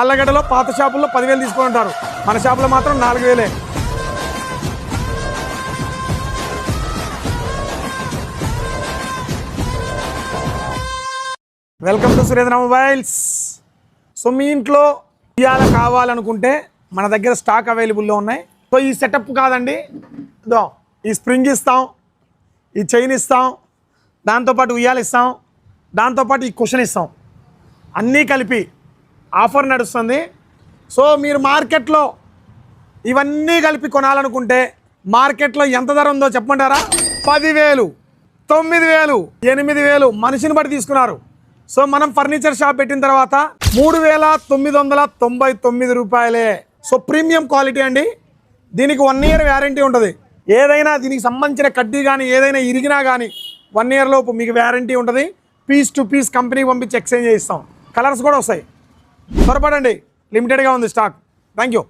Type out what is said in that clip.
అల్లగడ్డలో పాత షాపుల్లో పదివేలు తీసుకొని ఉంటారు మన షాపులో మాత్రం నాలుగు వేలే welcome to Surendra mobiles. So మీ ఇంట్లో ఉయ్యాల కావాలనుకుంటే మన దగ్గర స్టాక్ అవైలబుల్లో ఉన్నాయి. సో ఈ సెటప్ కాదండి. ఇదో ఈ స్ప్రింగ్ ఇస్తాం ఈ చైన్ ఇస్తాం దాంతోపాటు ఉయ్యాలు ఇస్తాం దాంతోపాటు ఈ కుషన్ ఇస్తాం. అన్నీ కలిపి ఆఫర్ నడుస్తుంది. సో మీరు మార్కెట్లో ఇవన్నీ కలిపి కొనాలనుకుంటే మార్కెట్లో ఎంత ధర ఉందో చెప్పమంటారా? పదివేలు తొమ్మిది వేలు ఎనిమిది వేలు మనిషిని బట్టి తీసుకున్నారు. సో మనం ఫర్నిచర్ షాప్ పెట్టిన తర్వాత మూడు వేల తొమ్మిది వందల తొంభై తొమ్మిది రూపాయలే. సో ప్రీమియం క్వాలిటీ అండి. దీనికి వన్ ఇయర్ వ్యారంటీ ఉంటుంది. ఏదైనా దీనికి సంబంధించిన కడ్డీ కానీ ఏదైనా ఇరిగినా కానీ వన్ ఇయర్ లోపు మీకు వ్యారంటీ ఉంటుంది. పీస్ టు పీస్ కంపెనీకి పంపించి ఎక్స్చేంజ్ చేస్తాం కలర్స్ కూడా వస్తాయి. త్వరపడండి. లిమిటెడ్గా ఉంది స్టాక్ థ్యాంక్ యూ